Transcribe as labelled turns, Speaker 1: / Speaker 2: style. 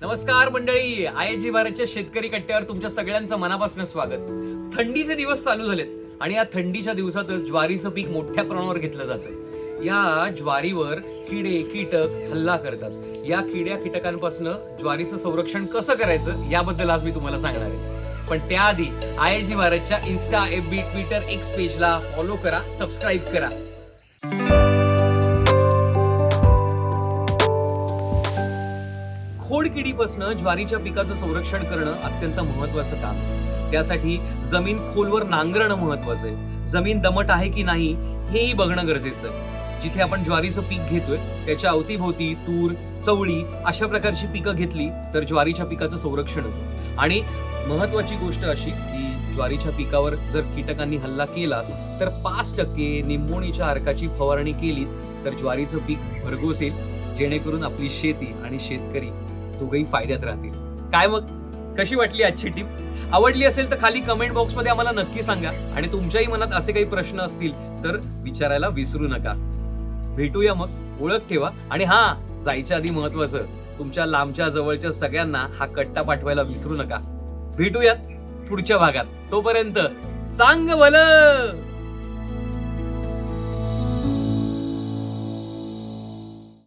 Speaker 1: नमस्कार मंडळी. I G भारतच्या शेतकरी कट्ट्यावर तुमच्या सगळ्यांचं मनापासून स्वागत. थंडीचे दिवस चालू झालेत आणि या थंडीच्या दिवसातच ज्वारीचं पीक मोठ्या प्रमाणावर घेतलं जातं या ज्वारीवर किडे कीटक हल्ला करतात. या किड्या कीटकांपासून ज्वारीचं संरक्षण कसं करायचं याबद्दल आज मी तुम्हाला सांगणार आहे. पण त्याआधी आय जी भारतच्या insta F B Twitter X पेजला follow करा सबस्क्राईब करा. खोडकिडीपासून ज्वारीच्या पिकाचं संरक्षण करणं अत्यंत महत्वाचं काम. त्यासाठी जमीन खोलवर नांगरणं महत्वाचं आहे. जमीन दमट आहे की नाही हेही बघणं गरजेचं आहे. जिथे आपण ज्वारीचं पीक घेतोय त्याच्या अवतीभोवती तूर चवळी अशा प्रकारची पिकं घेतली तर ज्वारीच्या पिकाचं संरक्षण होतं. आणि महत्वाची गोष्ट अशी की ज्वारीच्या पिकावर जर कीटकांनी हल्ला केला तर पाच टक्के निंबोणीच्या अर्काची फवारणी केली तर ज्वारीचं पीक भरघोसेल जेणेकरून आपली शेती आणि शेतकरी दोघंही फायद्यात राहतील. काय मग? कशी वाटली आजची टीप आवडली असेल तर खाली कमेंट बॉक्समध्ये आम्हाला नक्की सांगा. आणि तुमच्याही मनात असे काही प्रश्न असतील तर विचारायला विसरू नका. भेटूया मग. ओळख ठेवा. आणि हा जायच्या आधी महत्वाचं. तुमच्या लांबच्या जवळच्या सगळ्यांना हा कट्टा पाठवायला विसरू नका. भेटूयात पुढच्या भागात. तोपर्यंत चांग भलं